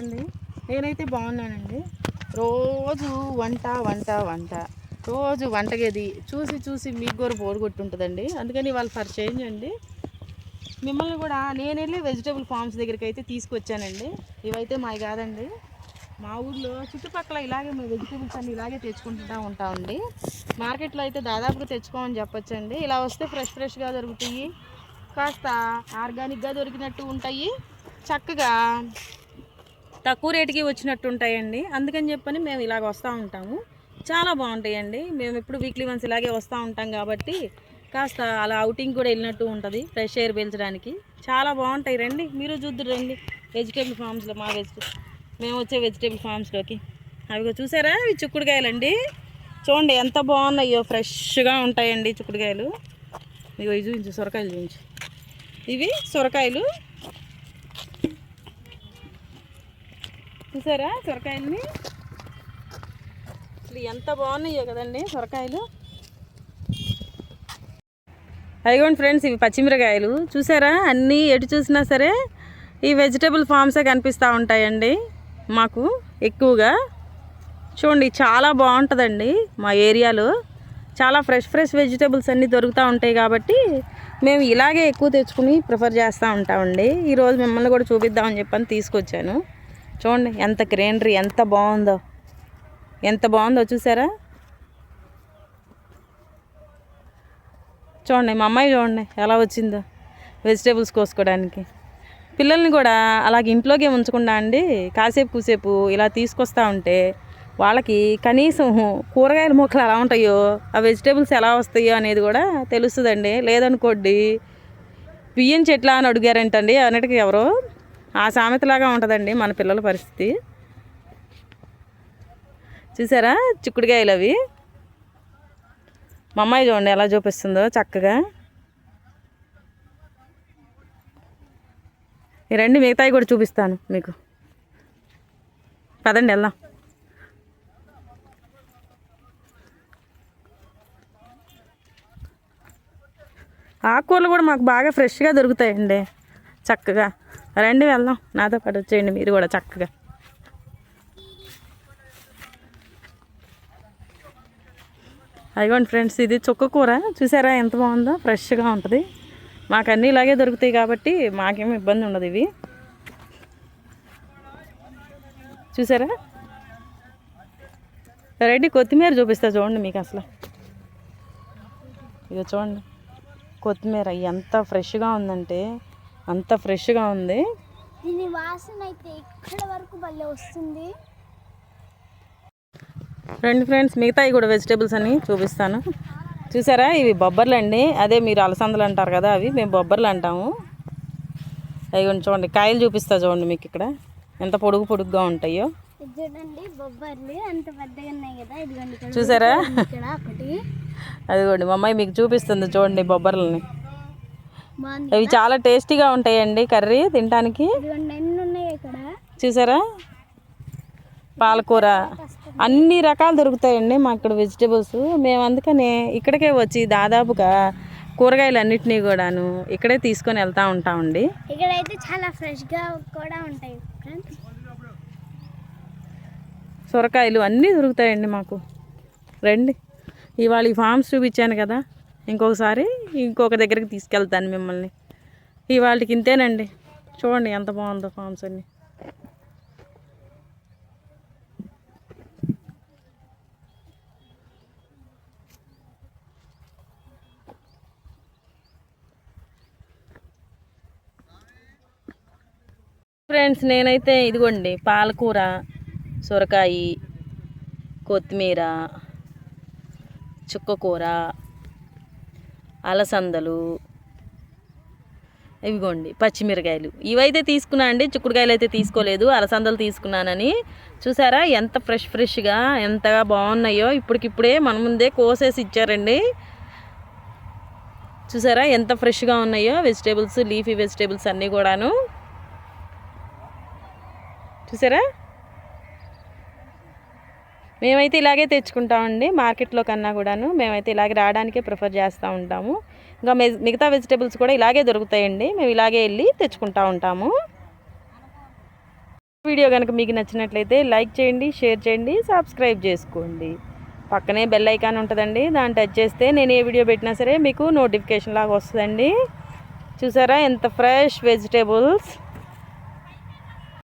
అండి నేనైతే బాగున్నానండి. రోజు వంట వంట వంట. రోజు వంటగది చూసి చూసి మీకు కూడా బోర్ కొట్టుంటుందండి. అందుకని వాళ్ళు ఫర్ చేంజ్ అండి మిమ్మల్ని కూడా నేను వెళ్ళి వెజిటేబుల్ ఫార్మ్స్ దగ్గరికి అయితే తీసుకొచ్చానండి. ఇవైతే మావి కాదండి. మా ఊర్లో చుట్టుపక్కల ఇలాగే మేము వెజిటేబుల్స్ అన్ని ఇలాగే తెచ్చుకుంటూ ఉంటామండి మార్కెట్లో అయితే దాదాపుగా తెచ్చుకోమని చెప్పొచ్చండి. ఇలా వస్తే ఫ్రెష్ ఫ్రెష్గా దొరుకుతాయి. కాస్త ఆర్గానిక్గా దొరికినట్టు ఉంటాయి. చక్కగా తక్కువ రేటుకి వచ్చినట్టు ఉంటాయండి అందుకని చెప్పని మేము ఇలాగ వస్తూ ఉంటాము. చాలా బాగుంటాయండి. మేము ఎప్పుడు వీక్లీ వన్స్ ఇలాగే వస్తూ ఉంటాం కాబట్టి కాస్త అలా అవుటింగ్ కూడా వెళ్ళినట్టు ఉంటుంది ఫ్రెష్ ఎయిర్ పీల్చడానికి. చాలా బాగుంటాయి. రండి మీరు చూద్దరు రండి. వెజిటేబుల్ ఫార్మ్స్లో మా వెజిటేబుల్ మేము వచ్చే వెజిటేబుల్ ఫార్మ్స్లోకి అవి చూసారా? ఇవి చిక్కుడుకాయలండి. చూడండి ఎంత బాగున్నాయో ఫ్రెష్గా ఉంటాయండి చిక్కుడుకాయలు. ఇవి చూపించు సొరకాయలు చూపించు. ఇవి సొరకాయలు. చూసారా సొరకాయలని? అసలు ఎంత బాగున్నాయో కదండి సొరకాయలు. అదిగోండి ఫ్రెండ్స్ ఇవి పచ్చిమిరకాయలు. చూసారా? అన్నీ ఎటు చూసినా సరే ఈ వెజిటేబుల్ ఫామ్సే కనిపిస్తూ ఉంటాయండి మాకు ఎక్కువగా. చూడండి చాలా బాగుంటుందండి మా ఏరియాలో. చాలా ఫ్రెష్ ఫ్రెష్ వెజిటేబుల్స్ అన్నీ దొరుకుతూ ఉంటాయి కాబట్టి మేము ఇలాగే ఎక్కువ తెచ్చుకుని ప్రిఫర్ చేస్తూ ఉంటామండి. ఈరోజు మిమ్మల్ని కూడా చూపిద్దామని చెప్పని తీసుకొచ్చాను. చూడండి ఎంత గ్రీనరీ ఎంత బాగుందో. ఎంత బాగుందో చూసారా? చూడండి మా అమ్మాయి చూడండి ఎలా వచ్చిందో వెజిటేబుల్స్ కోసుకోవడానికి. పిల్లల్ని కూడా అలాగ ఇంట్లోకే ఉంచకుండా అండి కాసేపు కూసేపు ఇలా తీసుకొస్తూ ఉంటే వాళ్ళకి కనీసం కూరగాయల మొక్కలు ఎలా ఉంటాయో ఆ వెజిటేబుల్స్ ఎలా వస్తాయో అనేది కూడా తెలుస్తుందండి. లేదనుకోండి బియ్యం చెట్లా అని అడిగారంటండి అన్నిటికీ ఎవరో ఆ సామెతలాగా ఉంటుందండి మన పిల్లల పరిస్థితి. చూసారా? చిక్కుడుకాయలు అవి. మా అమ్మాయి చూడండి ఎలా చూపిస్తుందో చక్కగా. ఈ రండి మిగతాయి కూడా చూపిస్తాను మీకు. పదండి వెళ్దాం. ఆకుకూరలు కూడా మాకు బాగా ఫ్రెష్గా దొరుకుతాయండి. చక్కగా. రండి వెళ్దాం. నాతో పాటు వచ్చేయండి మీరు కూడా చక్కగా. అదిగోండి ఫ్రెండ్స్ ఇది చుక్క కూర. చూసారా ఎంత బాగుందో? ఫ్రెష్గా ఉంటుంది. మాకు అన్నీ ఇలాగే దొరుకుతాయి కాబట్టి మాకేం ఇబ్బంది ఉండదు ఇవి. చూసారా? రెడ్డి కొత్తిమీర చూపిస్తా చూడండి మీకు అసలు. ఇక చూడండి. కొత్తిమీర ఎంత ఫ్రెష్గా ఉందంటే అంత ఫ్రెష్గా ఉంది. దీని వాసన అయితే ఇక్కడ వరకు భలే వస్తుంది? రండి ఫ్రెండ్స్ మిగతాయి కూడా వెజిటేబుల్స్ అని చూపిస్తాను. చూసారా? ఇవి బొబ్బర్లు అండి. అదే మీరు అలసందలు అంటారు కదా అవి. మేము బొబ్బర్లు అంటాము. అవి చూడండి కాయలు చూపిస్తా చూడండి మీకు ఇక్కడ. ఎంత పొడుగు పొడుగుగా ఉంటాయో. చూడండి బొబ్బర్లు పెద్దగా ఉన్నాయి కదా. ఇదిగోండి ఇక్కడ. చూసారా? అదిగోండి మా అమ్మాయి మీకు చూపిస్తుంది చూడండి బొబ్బర్లని. అవి చాలా టేస్టీగా ఉంటాయండి కర్రీ తినడానికి చూసారా? పాలకూర. అన్ని రకాలు దొరుకుతాయండి మా ఇక్కడ వెజిటేబుల్స్. మేము అందుకనే ఇక్కడికే వచ్చి దాదాపుగా కూరగాయలు అన్నిటినీ కూడాను ఇక్కడే తీసుకొని వెళ్తూ ఉంటామండి. ఇక్కడ అయితే చాలా ఫ్రెష్గా కూడా ఉంటాయి సొరకాయలు అన్నీ దొరుకుతాయండి మాకు. రండి. ఇవాళ ఈ ఫామ్స్ చూపించాను కదా. ఇంకొకసారి ఇంకొక దగ్గరికి తీసుకెళ్తాను మిమ్మల్ని. ఇవాళకి ఇంతేనండి. చూడండి ఎంత బాగుందో ఫామ్స్ అన్నీ. ఫ్రెండ్స్ నేనైతే ఇదిగోండి పాలకూర సొరకాయ కొత్తిమీర చుక్కకూర అలసందలు. ఇవిగోండి పచ్చిమిరకాయలు. ఇవైతే తీసుకున్నా అండి చిక్కుడుకాయలు అయితే తీసుకోలేదు అలసందలు తీసుకున్నానని. చూసారా ఎంత ఫ్రెష్ ఫ్రెష్గా ఎంతగా బాగున్నాయో ఇప్పటికిప్పుడే మన ముందే కోసేసి ఇచ్చారండి. చూసారా ఎంత ఫ్రెష్గా ఉన్నాయో వెజిటేబుల్స్ లీఫీ వెజిటేబుల్స్ అన్నీ కూడాను. చూసారా? మేమైతే ఇలాగే తెచ్చుకుంటామండి మార్కెట్లో కన్నా కూడాను. మేమైతే ఇలాగే రావడానికే ప్రిఫర్ చేస్తూ ఉంటాము. ఇంకా మిగతా వెజిటేబుల్స్ కూడా ఇలాగే దొరుకుతాయండి. మేము ఇలాగే వెళ్ళి తెచ్చుకుంటూ ఉంటాము. వీడియో కనుక మీకు నచ్చినట్లయితే లైక్ చేయండి షేర్ చేయండి సబ్స్క్రైబ్ చేసుకోండి. పక్కనే బెల్ ఐకాన్ ఉంటుందండి. దాన్ని టచ్ చేస్తే నేను ఏ వీడియో పెట్టినా సరే మీకు నోటిఫికేషన్ లాగా వస్తుందండి. చూసారా ఎంత ఫ్రెష్ వెజిటేబుల్స్.